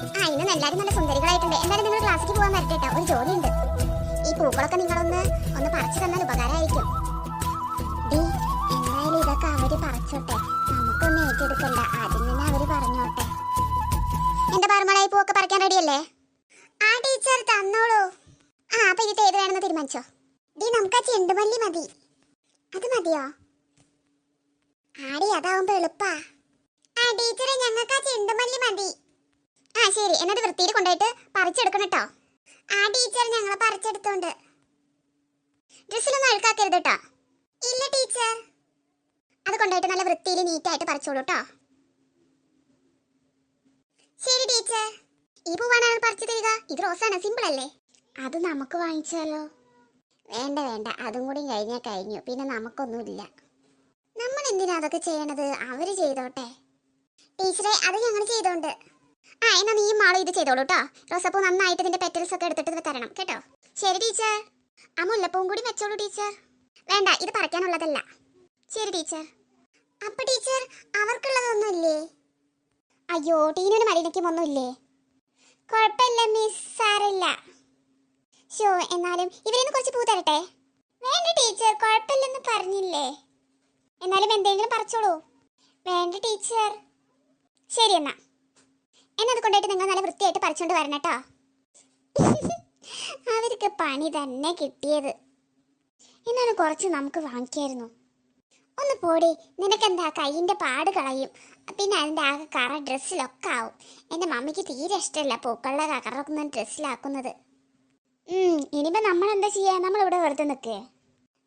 ആ ഇന്ന് എല്ലാവരും നല്ല സുന്ദരികളായിട്ടുണ്ട്. എന്തായാലും നിങ്ങൾ ക്ലാസ്സിലേക്ക് പോകാൻ വരട്ടെ കേട്ടോ ഒരു ജോലിയുണ്ട്. ഈ പൂക്കളൊക്കെ നിങ്ങളൊന്ന് ഒന്ന് പറിച്ചു തന്നാൽ ഉപകാരമായിരിക്കും. ഡീ, എന്തായാലും ഇതൊക്കെ അവർ പറിച്ചോട്ടെ. നമുക്കൊന്നും ഏറ്റെടുക്കണ്ട. ആദ്യം തന്നെ അവർ പറഞ്ഞോട്ടെ. എന്റെ പറമളായി പൂവൊക്കെ പറിക്കാൻ റെഡിയല്ലേ? ആ ടീച്ചർ തന്നോളൂ. ആ അപ്പൊ ഇത് ഏത് വേണമെന്ന് തീരുമാനിച്ചോ? ഡീ നമുക്ക് ആ ചെണ്ടുമല്ലി മതി. അത് മതിയോ? ആടി അതാവുമ്പോ എളുപ്പാ. ആ ടീച്ചറെ ഞങ്ങൾക്ക് ആ ചെണ്ടുമല്ലി മതി. ആ ശരി. എന്നിട്ട് വൃത്തിയിൽ കൊണ്ടുപോയിട്ട് പറിച്ചെടുക്കണം കേട്ടോ. ആ ടീച്ചർ ഞങ്ങളെ പറിച്ചെടുത്തോണ്ട്. ഡ്രസ്സിലൊന്നും അഴുക്കാക്കരുത് കേട്ടോ. ഇല്ല ടീച്ചർ. അത് കൊണ്ടുപോയിട്ട് നല്ല വൃത്തിയിൽ നീറ്റായിട്ട് പറിച്ചോളൂ കേട്ടോ. ശരി ടീച്ചർ. ഈ പൂവാണ് പറിച്ചു തരിക. ഇത് റോസാണ്. സിമ്പിൾ അല്ലേ? അത് നമുക്ക് വാങ്ങിച്ചാലോ? വേണ്ട വേണ്ട. അതും കൂടി കഴിഞ്ഞാൽ കഴിഞ്ഞു. പിന്നെ നമുക്കൊന്നുമില്ല നമ്മൾ എന്തിനാ അതൊക്കെ ചെയ്യണത്? അവർ ചെയ്തോട്ടെ. ടീച്ചറെ അത് ഞങ്ങൾ ചെയ്തോണ്ട്. ആ എന്നാ നീ മാളും ഇത് ചെയ്തോളൂ കേട്ടോ റോസപ്പൂ നന്നായിട്ട് ഇതിന്റെ പെറ്റൽസ് ഒക്കെ എടുത്തിട്ട് തരണം കേട്ടോ. ശരി ടീച്ചർ. ആ മുല്ലപ്പൂവും കൂടി വെച്ചോളൂ ടീച്ചർ. വേണ്ട ഇത് പറിക്കാനുള്ളതല്ല. ശരി ടീച്ചർ. അപ്പൊ ടീച്ചർ അവർക്കുള്ളതൊന്നുമില്ലേ? അയ്യോ ടീനുവിന് മരീനയ്ക്കും ഒന്നുമില്ലേ? കുഴപ്പമില്ല മിസ് സാറില്ല ഷോ എന്നാലും ഇവരെന്ന് കുറച്ച് പൂ തരട്ടെ. വേണ്ട ടീച്ചർ കുഴപ്പമില്ലെന്ന് പറഞ്ഞില്ലേ? എന്നാലും എന്തെങ്കിലും പറിച്ചോളൂ. വേണ്ട ടീച്ചർ. ശരി എന്നാ. എന്നത് കൊണ്ടായിട്ട് നിങ്ങൾ നല്ല വൃത്തിയായിട്ട് പറിച്ചോണ്ട് വരണം കേട്ടോ. അവർക്ക് പണി തന്നെ കിട്ടിയത്. എന്നാണ് കുറച്ച് നമുക്ക് വാങ്ങിക്കായിരുന്നു. ഒന്ന് പോടി നിനക്കെന്താ കൈയിന്റെ പാട് കളയും? പിന്നെ അതിന്റെ ആകെ കറ ഡ്രസ്സിലൊക്കെ ആവും. എന്റെ മമ്മിക്ക് തീരെ ഇഷ്ടമല്ല പൂക്കളുടെ കറക്കുന്ന ഡ്രസ്സിലാക്കുന്നത്. ഇനിയിപ്പോൾ ഇനിയിപ്പോ നമ്മൾ എന്താ ചെയ്യാ? നമ്മൾ ഇവിടെ വെറുതെ നിൽക്കേ.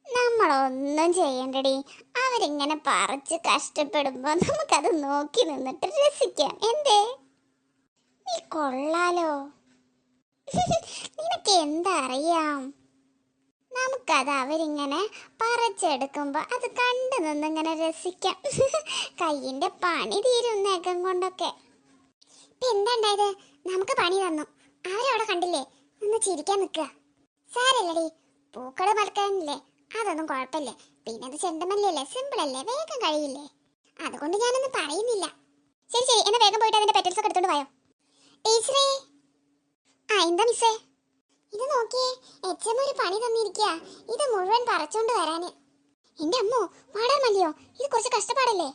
നമ്മളൊന്നും ചെയ്യണ്ടടി. അവരിങ്ങനെ പറിച്ച് കഷ്ടപ്പെടുമ്പോൾ നമുക്കത് നോക്കി നിന്നിട്ട് രസിക്കാം. എന്തേ? നീ കൊള്ളാലോ. നിനക്ക് എന്തറിയാം? നമുക്കത് അവരിങ്ങനെ പറിച്ചെടുക്കുമ്പോ അത് കണ്ടു നിന്നിങ്ങനെ രസിക്കാം. കയ്യിന്റെ പണി തീരും നഖം കൊണ്ടൊക്കെ. ഇപ്പൊ എന്താണ്ടായത് നമുക്ക് പണി തന്നു അവരവിടെ കണ്ടില്ലേ? ഒന്ന് ചിരിക്കാൻ നിൽക്കുക. സാരല്ലടി. പൂക്കൾ മറക്കാനില്ലേ? അതൊന്നും കുഴപ്പമില്ല. പിന്നെ അത് സിമ്പിൾ അല്ലേ വേഗം കഴിയില്ലേ അതുകൊണ്ട് ഞാനൊന്നും പറയുന്നില്ല. ശരി ശരി. എന്നാ വേഗം പോയിട്ട് അതിന്റെ പെറ്റൽസ് ഒക്കെ എടുത്തോണ്ട് പോയോ ടീച്ചറേ. ആ എന്താ മിസ്സേ? ഇത് നോക്കിയേ എച്ചമ്മ ഒരു പണി തന്നിരിക്കുക ഇത് മുഴുവൻ പറിച്ചോണ്ട് വരാന്. എന്റെ അമ്മോ പാടാൻ മതിയോ? ഇത് കുറച്ച് കഷ്ടപ്പാടല്ലേ?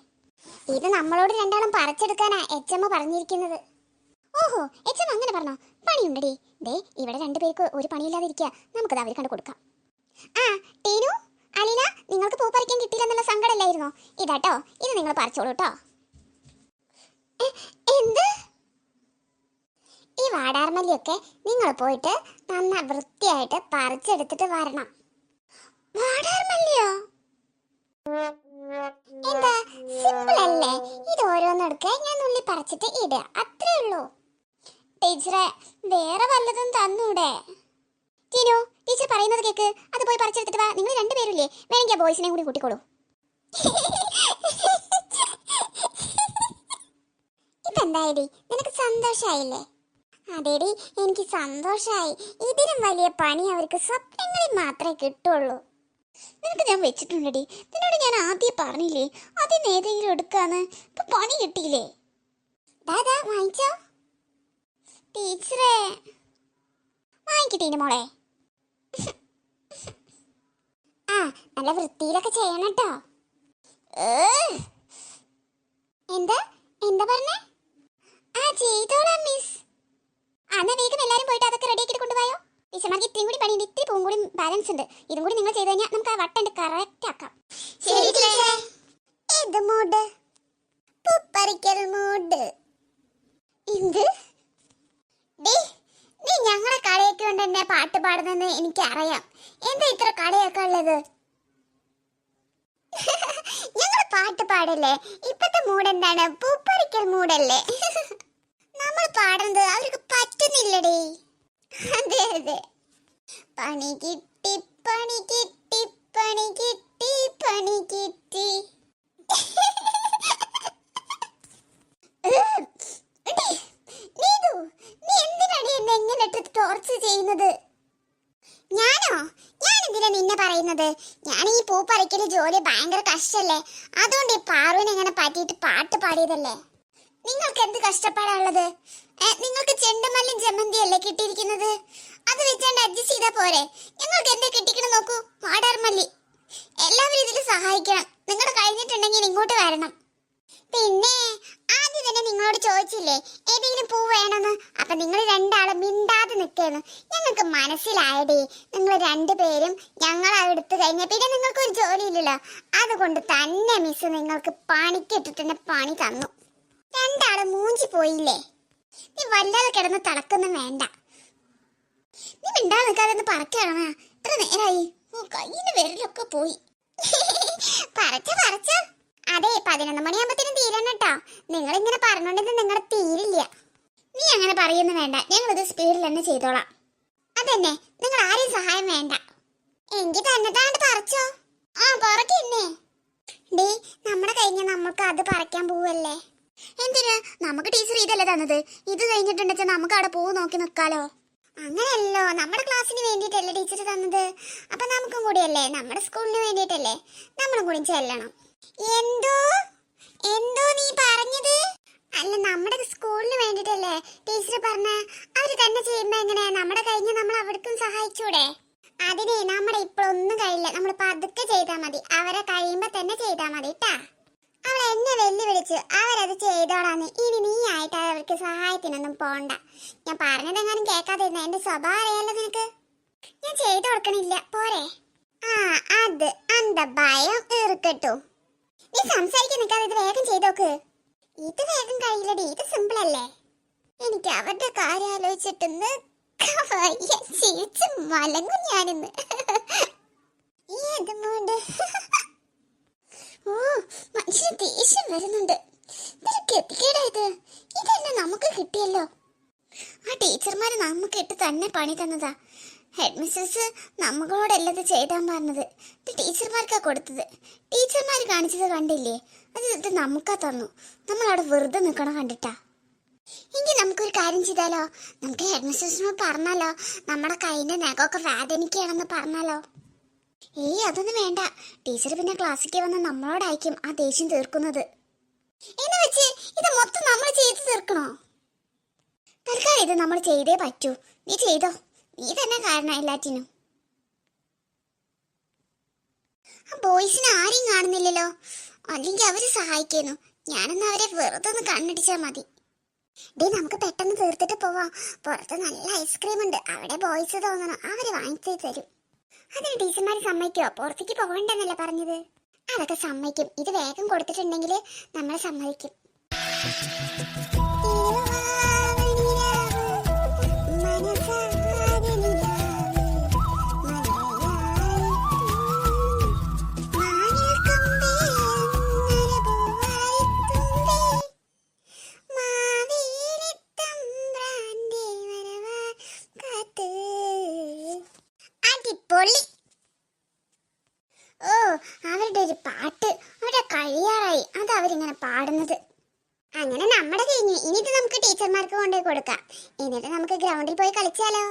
ഇത് നമ്മളോട് രണ്ടാളും പറിച്ചെടുക്കാനാ എച്ചമ്മ പറഞ്ഞിരിക്കുന്നത്. ഓഹോ എച്ചമ്മ അങ്ങനെ പറഞ്ഞോ? പണിയുണ്ടടി. ദേ ഇവിടെ രണ്ടുപേർക്ക് ഒരു പണിയില്ലാതിരിക്കുക നമുക്കത് അവർ കണ്ട് കൊടുക്കാം. ആ ടീനു അലീന നിങ്ങൾക്ക് പൂ പറിക്കാൻ കിട്ടിയില്ലെന്നുള്ള സങ്കടമില്ലായിരുന്നോ? ഇതാട്ടോ ഇത് നിങ്ങൾ പറിച്ചോളൂ കേട്ടോ എന്ത്? ഈ വാടാർമല്ലിയൊക്കെ നിങ്ങൾ പോയിട്ട് നന്ന വൃത്തിയായിട്ട് പറിച്ചെടുത്തിട്ട് വരണം. വാടാർമല്ലിയോ? എന്താ? സിമ്പിൾ അല്ലേ? ഇത് ഓരോന്നെടുക്കുക ഞാൻ ഉള്ളി പറിച്ചിട്ട് ഇടുക. അത്രേ ഉള്ളൂ. ടീച്ചറെ വേറെ വല്ലതും തന്നൂടെ? ടീനു ടീച്ചർ പറയുന്നത് കേക്ക്. അത് പോയി പറിച്ചെടുത്തിട്ട് വാ. നിങ്ങൾ രണ്ടുപേരില്ലേ വേണമെങ്കിൽ ആ ബോയ്സിനെ കൂടി കൂട്ടിക്കോളൂ. ഇപ്പൊ എന്തായടി നിനക്ക് സന്തോഷായില്ലേ? അതേടി എനിക്ക് സന്തോഷായി. ഇതിലും വലിയ പണി അവർക്ക് സ്വപ്നങ്ങളിൽ മാത്രമേ കിട്ടുള്ളൂ. നിനക്ക് ഞാൻ വെച്ചിട്ടുണ്ടടി. നിന്നോട് ഞാൻ ആദ്യം പറഞ്ഞില്ലേ ആദ്യം ഏതെങ്കിലും എടുക്കാന്ന്? ഇപ്പൊ പണി കിട്ടിയില്ലേ? ദാദാ വാങ്ങിച്ചോ. ടീച്ചറേ. വാങ്ങിക്കിട്ടീന് മോളെ. ആ നല്ല വൃത്തിയിലൊക്കെ ചെയ്യണം കേട്ടോ എന്താ? എന്താ പറഞ്ഞേ? ആ ചെയ്തോളാം മിസ്. ആ എന്നാ വേഗം എല്ലാവരും പോയിട്ട് അതൊക്കെ റെഡിയാക്കിയിട്ട് കൊണ്ടുപോയോ? ടീച്ചർമാർക്ക് ഇത്രയും കൂടി പണിയുണ്ട് ഇത്തിരി പൂവും കൂടി ബാലൻസ് ഉണ്ട്. ഇതും കൂടി നിങ്ങൾ ചെയ്ത് കഴിഞ്ഞാൽ നമുക്ക് ആ വട്ടണ്ട് കറക്റ്റ് ആക്കാം. ഏത് മൂഡ് പൂപ്പറിക്കൽ മൂഡ് എന്ത്? ഡേ നീ ഞങ്ങളെ കളിയൊക്കെ കൊണ്ട് എന്നെ പാട്ട് പാടുന്നെന്ന് എനിക്കറിയാം. എന്താ ഇത്ര കളിയൊക്കെ ഉള്ളത്? ഞങ്ങൾ പാട്ട് പാടല്ലേ? ഇപ്പത്തെ മൂഡ് എന്താണ്? പൂപ്പറിക്കൽ മൂഡല്ലേ നമ്മൾ പാടുന്നത് അവർക്ക് പറ്റുന്നില്ലടേ. അതെ അതെ. പണി കിട്ടി പണി കിട്ടി പണി കിട്ടി പണി കിട്ടി. ചെയ്യുന്നത്? ഞാനോ? ഞാൻ എന്തിനാ നിന്നെ പറയുന്നത്? ഞാൻ ഈ പൂ പറിക്കൽ ജോലി ഭയങ്കര കഷ്ടല്ലേ? അതുകൊണ്ട് ഈ പാറുവിനെ ഇങ്ങനെ പറ്റിയിട്ട് പാട്ട് പാടിയതല്ലേ? നിങ്ങൾക്ക് എന്ത് കഷ്ടപ്പാടാണുള്ളത്? നിങ്ങൾക്ക് ചെണ്ടമല്ലി ജമന്തി അല്ലേ കിട്ടിയിരിക്കുന്നത്? അത് വെച്ചാണ്ട് അഡ്ജസ്റ്റ് ചെയ്താ പോരെ. ഞങ്ങൾക്ക് എന്താ കിട്ടിക്കണം നോക്കൂ. വാടാർമല്ലി എല്ലാവരും ഇതിൽ സഹായിക്കണം. നിങ്ങൾ കഴിഞ്ഞിട്ടുണ്ടെങ്കിൽ ഇങ്ങോട്ട് വരണം. പിന്നെ ആദ്യം തന്നെ നിങ്ങളോട് ചോദിച്ചില്ലേ ഏതെങ്കിലും പൂ വേണമെന്ന്? അപ്പൊ നിങ്ങൾ രണ്ടാളും മിണ്ടാതെ നിൽക്കുന്നു. ഞങ്ങൾക്ക് മനസ്സിലായടേ. നിങ്ങൾ രണ്ടുപേരും ഞങ്ങൾ എടുത്തു കഴിഞ്ഞ പിന്നെ നിങ്ങൾക്ക് ഒരു ജോലിയില്ലല്ലോ. അതുകൊണ്ട് തന്നെ മിസ് നിങ്ങൾക്ക് പണിക്കിട്ടിട്ട് പണി തന്നു. രണ്ടാളും മൂഞ്ചി പോയില്ലേ? നീ വല്ലാതെ കിടന്ന് തളക്കൊന്നും വേണ്ട. നീ മിണ്ടാ നിൽക്കാതെ ഒന്ന് എത്ര ഇത്ര നേരായി കയ്യിന് വിരലൊക്കെ പോയി. പറച്ച പറച്ച. അതെ പതിനൊന്ന് മണിയാകുമ്പത്തേനും തീരണം കേട്ടോ. നിങ്ങൾ ഇങ്ങനെ പറഞ്ഞോണ്ടെന്ന് നിങ്ങളെ തീരില്ല. നീ അങ്ങനെ പറയുന്നു വേണ്ട. ഞങ്ങൾ ഇത് സ്പീഡിൽ തന്നെ ചെയ്തോളാം. അതന്നെ നിങ്ങൾ ആരെയും സഹായം വേണ്ട. എങ്കിൽ തന്നെ താണ്ട് പറിച്ചോ. ആ പറക്കന്നെ ഡേ നമ്മുടെ കഴിഞ്ഞ നമ്മൾക്ക് അത് പറിക്കാൻ പോവല്ലേ? എന്തിനാ? നമുക്ക് ടീച്ചർ ഇതല്ല തന്നത്? ഇത് കഴിഞ്ഞിട്ടുണ്ടെച്ചാൽ നമുക്ക് അവിടെ പൂ നോക്കി നിൽക്കാലോ അങ്ങനെയല്ലോ നമ്മുടെ ക്ലാസ്സിന് വേണ്ടിയിട്ടല്ലേ ടീച്ചർ തന്നത്? അപ്പൊ നമുക്കും കൂടിയല്ലേ നമ്മുടെ സ്കൂളിന് വേണ്ടിയിട്ടല്ലേ? നമ്മളും കൂടി ചെല്ലണം. എന്തോ നീ പറഞ്ഞത് അല്ല നമ്മുടെ സ്കൂളിന് വേണ്ടിയിട്ടല്ലേ ടീച്ചർ പറഞ്ഞ അവർ തന്നെ ചെയ്യുമ്പോ എങ്ങനെയാ നമ്മുടെ കഴിഞ്ഞ് നമ്മൾ അവർക്കും സഹായിച്ചൂടെ അതിനെ നമ്മുടെ ഇപ്പോഴൊന്നും കഴിയില്ല നമ്മൾ പതുക്കെ ചെയ്താൽ മതി അവരെ കഴിയുമ്പോ തന്നെ ചെയ്താൽ മതി ട്ടാ അവൾ എന്നെ വെല്ലുവിളിച്ചു അവരത് ചെയ്തോളാന്ന് ഇനി നീ ആയിട്ട് അവർക്ക് സഹായത്തിനൊന്നും പോണ്ട. ഞാൻ പറഞ്ഞതെങ്ങാനും കേൾക്കാതിരുന്ന. എന്റെ സ്വഭാവം അറിയാലോ നിനക്ക്? ഞാൻ ചെയ്തു കൊടുക്കണില്ല. പോരെ. ആ അത് അന്ത ഭയം ഏറിക്കട്ടു നീ സംസാരിക്കാൻ നിൽക്കാതെ ഇത് വേഗം ചെയ്തോക്ക് ഇത് വേഗം കഴിയില്ലടി. ഇത് സിമ്പിൾ അല്ലേ? എനിക്ക് അവരുടെ കാര്യം ആലോചിച്ചിട്ടൊന്ന് ചിരിച്ച് മലങ്ങും ഞാനിന്ന്. ഏതുമോണ്ട് ഓ മനുഷ്യന് ദേഷ്യം വരുന്നുണ്ട്. ഇതൊരു ഗതികേടായത് ഇതന്നെ നമുക്ക് കിട്ടിയല്ലോ. ആ ടീച്ചർമാര് നമുക്ക് ഇട്ട് തന്നെ പണി തന്നതാ. ഹെഡ് മിസ്സസ് നമ്മളോടല്ല ഇത് ചെയ്താൻ പറഞ്ഞത്. ഇത് ടീച്ചർമാർക്കാ കൊടുത്തത്. ടീച്ചർമാർ കാണിച്ചത് കണ്ടില്ലേ? അത് ഇത് നമുക്കാ തന്നു. നമ്മൾ അവിടെ വെറുതെ നിൽക്കണം കണ്ടിട്ടാ. എങ്കിൽ നമുക്കൊരു കാര്യം ചെയ്താലോ? നമുക്ക് ഹെഡ് മിസ്സസിനോട് പറഞ്ഞാലോ? നമ്മുടെ കൈയിന്റെ നഖമൊക്കെ വേദനിക്കുകയാണെന്ന് പറഞ്ഞാലോ? ഏയ് അതൊന്നും വേണ്ട. ടീച്ചർ പിന്നെ ക്ലാസ്സിലേക്ക് വന്ന് നമ്മളോടായിരിക്കും ആ ദേഷ്യം തീർക്കുന്നത്. എന്ന് വെച്ച് ഇത് മൊത്തം നമ്മൾ ചെയ്ത് തീർക്കണോ? തൽക്കാലം ഇത് നമ്മൾ ചെയ്തേ പറ്റൂ. നീ ചെയ്തോ. നീ തന്നെ കാരണം എല്ലാറ്റിനും. ആ ബോയ്സിനെ ആരെയും കാണുന്നില്ലല്ലോ. അല്ലെങ്കിൽ അവർ സഹായിക്കുന്നു ഞാനൊന്ന് അവരെ വെറുതെ ഒന്ന് കണ്ണടിച്ചാൽ മതി. ഡേ നമുക്ക് പെട്ടെന്ന് തീർത്തിട്ട് പോവാം. പുറത്ത് നല്ല ഐസ്ക്രീം ഉണ്ട്. അവിടെ ബോയ്സ് തോന്നണം. അവർ വാങ്ങിച്ചു തരും. അതിന് ടീച്ചർമാർ സമ്മതിക്കോ? പുറത്തേക്ക് പോകണ്ടെന്നല്ലേ പറഞ്ഞത്. അതൊക്കെ സമ്മതിക്കും. ഇത് വേഗം കൊടുത്തിട്ടുണ്ടെങ്കിൽ നമ്മൾ സമ്മതിക്കും. പാടുന്നത്. അങ്ങനെ നമ്മുടെ കഴിഞ്ഞു. ഇനി ഇത് നമുക്ക് ടീച്ചർമാർക്ക് കൊണ്ടുപോയി കൊടുക്കാം. എന്നിട്ട് നമുക്ക് ഗ്രൗണ്ടിൽ പോയി കളിച്ചാലോ?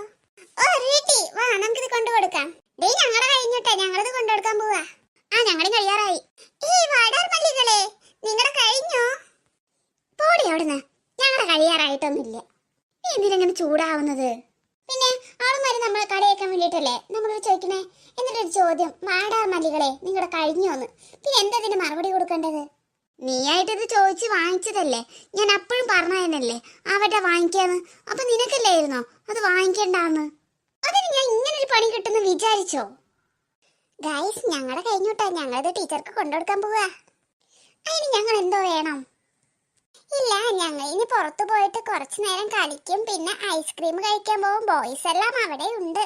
ഓ റീട്ടി വാ നമുക്കിത് കൊണ്ടു കൊടുക്കാം. ഡേ ഞങ്ങളുടെ ഞങ്ങളത് ഞങ്ങളിത് കൊണ്ടുകൊടുക്കാൻ പോവാ. ആ ഞങ്ങളും കഴിയാറായി. ഈ വാടാർ മല്ലികളെ നിങ്ങളുടെ കഴിഞ്ഞോ? പോടി അവിടുന്ന്. ഞങ്ങളുടെ കഴിയാറായിട്ടൊന്നുമില്ല. എന്തിനങ്ങനെ ചൂടാവുന്നത്? പിന്നെ ആളുമാര് നമ്മളെ കടയേക്കാൻ വേണ്ടിയിട്ടല്ലേ നമ്മളോട് ചോദിക്കണേ? എന്നിട്ടൊരു ചോദ്യം. വാടാർ മല്ലികളെ നിങ്ങളുടെ കഴിഞ്ഞോന്ന്. പിന്നെ എന്താ ഇതിന് മറുപടി കൊടുക്കേണ്ടത്? നീയായിട്ട് ഇത് ചോദിച്ച് വാങ്ങിച്ചതല്ലേ? ഞാൻ അപ്പോഴും പറഞ്ഞതന്നല്ലേ? അവരുടെ വാങ്ങിക്കാന്ന്. അപ്പൊ നിനക്കല്ലായിരുന്നോ? അത് വാങ്ങിക്കണ്ടാന്ന്. അതിന് ഞാൻ ഇങ്ങനെ ഒരു പണി കിട്ടുന്ന വിചാരിച്ചോ? ഗൈസ് ഞങ്ങളുടെ കഴിഞ്ഞോട്ടാ. ഞങ്ങളത് ടീച്ചർക്ക് കൊണ്ടുകൊടുക്കാൻ പോവാ. അതിന് ഞങ്ങൾ എന്തോ വേണം? ഇല്ല ഞങ്ങൾ ഇനി പുറത്തു പോയിട്ട് കുറച്ചു നേരം കളിക്കും. പിന്നെ ഐസ്ക്രീം കഴിക്കാൻ പോകും ബോയ്സ് എല്ലാം അവിടെ ഉണ്ട്.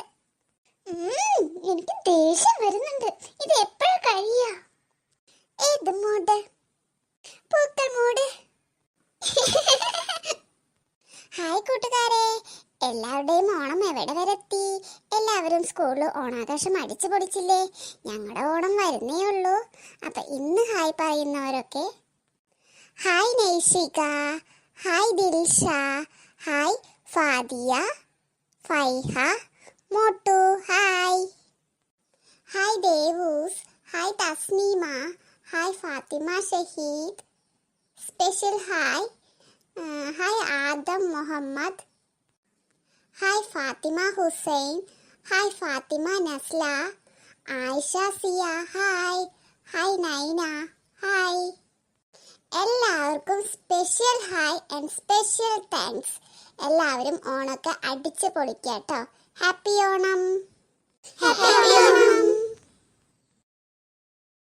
എനിക്ക് ദേഷ്യം വരുന്നുണ്ട്. ഇത് എപ്പോഴാ കഴിയാ? ഏത് മൂട്? ഹായ് കൂട്ടുകാരെ. എല്ലാവരുടെയും ഓണം എവിടെ വരെ എത്തി? എല്ലാവരും സ്കൂളിൽ ഓണാഘോഷം അടിച്ചു പൊളിച്ചില്ലേ? ഞങ്ങളുടെ ഓണം വരുന്നേ ഉള്ളൂ. അപ്പൊ ഇന്ന് hi പറയുന്നവരൊക്കെ. Hi Naishika hi Dilsha. Hi Fadiya. Faiha. Motu. Hi. Hi Devus. Hi Thasneema. Hi Fathima Shaheed. Special hi hi Adam Muhammad hi Fathima Hussain hi Fathima Nasla Ayisha Siya hi hi Naina hi എല്ലാവർക്കും special hi and special thanks എല്ലാവരും ഓണൊക്കെ അടിച്ച് പൊളിക്കാട്ടോ happy Onam happy Onam